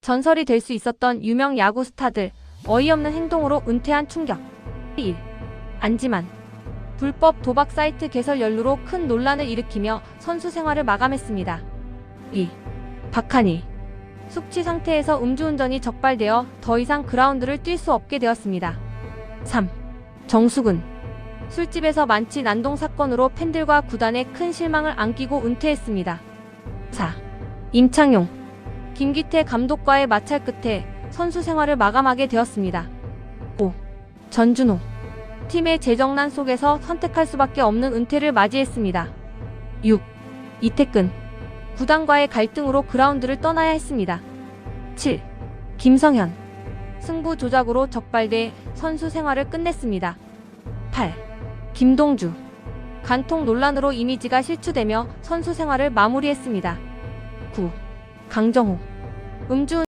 전설이 될 수 있었던 유명 야구 스타들 어이없는 행동으로 은퇴한 충격 1. 안지만 불법 도박 사이트 개설 연루로 큰 논란을 일으키며 선수 생활을 마감했습니다. 2. 박한희 숙취 상태에서 음주운전이 적발되어 더 이상 그라운드를 뛸 수 없게 되었습니다. 3. 정수근 술집에서 만취 난동 사건으로 팬들과 구단에 큰 실망을 안기고 은퇴했습니다. 4. 임창용 김기태 감독과의 마찰 끝에 선수 생활을 마감하게 되었습니다. 5. 전준호 팀의 재정난 속에서 선택할 수밖에 없는 은퇴를 맞이했습니다. 6. 이태근 구단과의 갈등으로 그라운드를 떠나야 했습니다. 7. 김성현 승부 조작으로 적발돼 선수 생활을 끝냈습니다. 8. 김동주 간통 논란으로 이미지가 실추되며 선수 생활을 마무리했습니다. 9. 강정호 음주